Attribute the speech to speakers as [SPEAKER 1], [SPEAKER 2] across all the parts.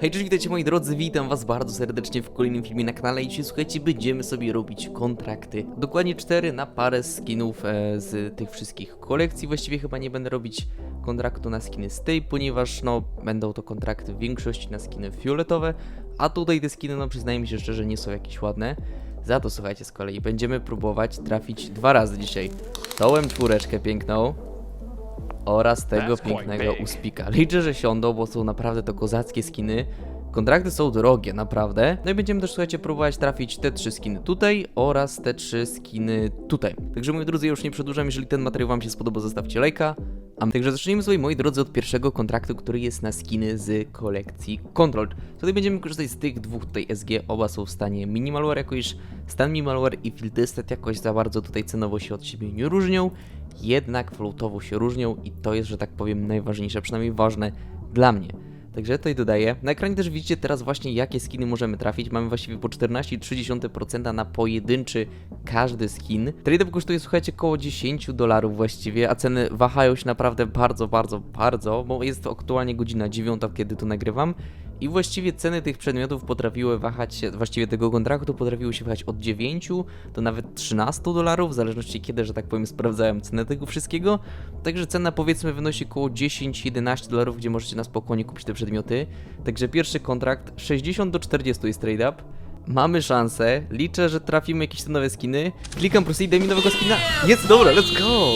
[SPEAKER 1] Hej, cześć, witajcie moi drodzy, witam was bardzo serdecznie w kolejnym filmie na kanale i dzisiaj słuchajcie, będziemy sobie robić kontrakty. Dokładnie 4 na parę skinów e, z tych wszystkich kolekcji, właściwie chyba nie będę robić kontraktu na skiny z tej, ponieważ no, będą to kontrakty w większości na skiny fioletowe, a tutaj te skiny, no przyznaję się szczerze, nie są jakieś ładne. Za to słuchajcie, z kolei będziemy próbować trafić dwa razy dzisiaj. Tołem czwóreczkę piękną, oraz tego pięknego uspika. Liczę, że siądą, bo są naprawdę to kozackie skiny. Kontrakty są drogie, naprawdę. No i będziemy też, słuchajcie, próbować trafić te trzy skiny tutaj oraz te trzy skiny tutaj. Także, moi drodzy, ja już nie przedłużam. Jeżeli ten materiał Wam się spodoba, zostawcie lajka. A także zacznijmy sobie, moi drodzy, od pierwszego kontraktu, który jest na skiny z kolekcji Control. Tutaj będziemy korzystać z tych dwóch tutaj SG. Oba są w stanie minimalware, jako iż stan minimalware i filtystet jakoś za bardzo tutaj cenowo się od siebie nie różnią jednak floatowo się różnią i to jest, że tak powiem, najważniejsze, przynajmniej ważne dla mnie. Także tutaj dodaję. Na ekranie też widzicie teraz właśnie jakie skiny możemy trafić. Mamy właściwie po 14,3% na pojedynczy każdy skin. Trade kosztuje słuchajcie około 10 dolarów właściwie, a ceny wahają się naprawdę bardzo, bardzo, bardzo, bo jest to aktualnie godzina 9, kiedy to nagrywam. I właściwie ceny tych przedmiotów potrafiły wahać się, właściwie tego kontraktu potrafiły się wahać od 9 do nawet 13 dolarów, w zależności kiedy, że tak powiem, sprawdzałem cenę tego wszystkiego. Także cena powiedzmy wynosi około 10-11 dolarów, gdzie możecie na spokojnie kupić te przedmioty. Także pierwszy kontrakt 60 do 40 jest trade up. Mamy szansę, liczę, że trafimy jakieś te nowe skiny. Klikam proceed, daj mi nowego skina. Jest, dobra, let's go!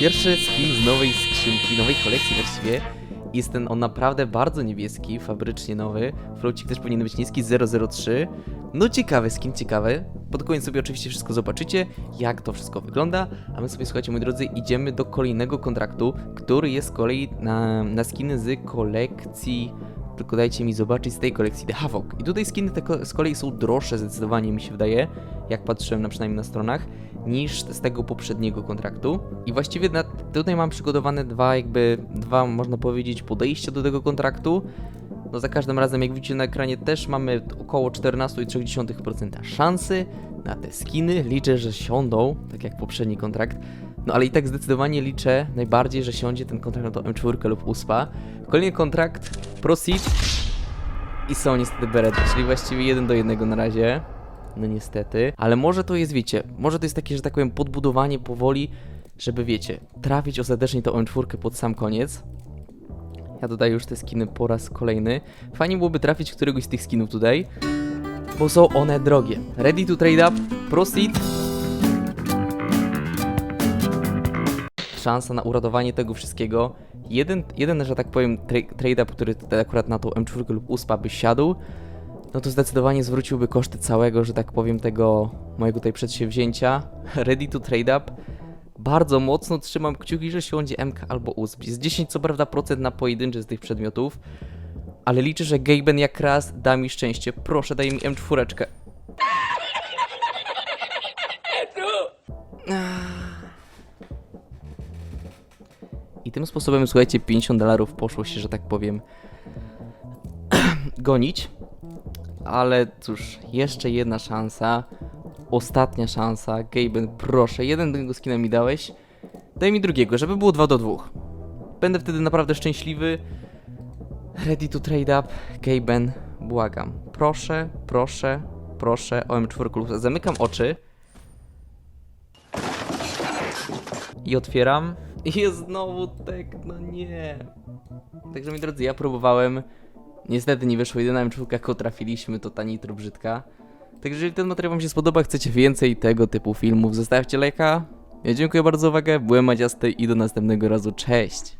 [SPEAKER 1] Pierwszy skin z nowej skrzynki, nowej kolekcji właściwie. Jest ten on naprawdę bardzo niebieski, fabrycznie nowy. Floacik też powinien być niski, 003. No ciekawy skin, ciekawy. Pod koniec sobie oczywiście wszystko zobaczycie, jak to wszystko wygląda. A my sobie, słuchajcie, moi drodzy, idziemy do kolejnego kontraktu, który jest z kolei na, na skiny z kolekcji... Tylko dajcie mi zobaczyć z tej kolekcji The Havoc. I tutaj skiny te z kolei są droższe zdecydowanie, mi się wydaje, jak patrzyłem na przynajmniej na stronach, niż z tego poprzedniego kontraktu. I właściwie na, tutaj mam przygotowane dwa, jakby, dwa, można powiedzieć, podejścia do tego kontraktu. No za każdym razem, jak widzicie na ekranie, też mamy około 14,3% szansy na te skiny. Liczę, że siądą, tak jak poprzedni kontrakt. No ale i tak zdecydowanie liczę najbardziej, że siądzie ten kontrakt na to M4 lub USPA. Kolejny kontrakt, Proceed i są niestety Berety, czyli właściwie jeden do jednego na razie. No niestety, ale może to jest, wiecie, może to jest takie, że tak powiem, podbudowanie powoli, żeby, wiecie, trafić ostatecznie tą M4 pod sam koniec. Ja dodaję już te skiny po raz kolejny. Fajnie byłoby trafić któregoś z tych skinów tutaj, bo są one drogie. Ready to trade up, proceed. Szansa na uratowanie tego wszystkiego. Jeden, jeden że tak powiem, tra- trade up, który tutaj akurat na tą M4 lub USPA by siadł, no to zdecydowanie zwróciłby koszty całego, że tak powiem, tego mojego tutaj przedsięwzięcia. Ready to trade up. Bardzo mocno trzymam kciuki, że siądzie MK albo USP. Jest 10 co prawda procent na pojedynczy z tych przedmiotów, ale liczę, że Gaben jak raz da mi szczęście. Proszę, daj mi M4. I tym sposobem, słuchajcie, 50 dolarów poszło się, że tak powiem, gonić. Ale cóż, jeszcze jedna szansa. Ostatnia szansa. Gaben, proszę, jeden tego skina mi dałeś. Daj mi drugiego, żeby było 2 do 2. Będę wtedy naprawdę szczęśliwy. Ready to trade up. Gaben, błagam. Proszę, proszę, proszę. OM4 Zamykam oczy. I otwieram. Jest znowu tek, no nie. Także moi drodzy, ja próbowałem. Niestety nie wyszło jedyna M4, jaką trafiliśmy, to ta nitro brzydka. Także jeżeli ten materiał wam się spodoba, chcecie więcej tego typu filmów, zostawcie lajka. Ja dziękuję bardzo za uwagę, byłem Maciasty i do następnego razu, cześć!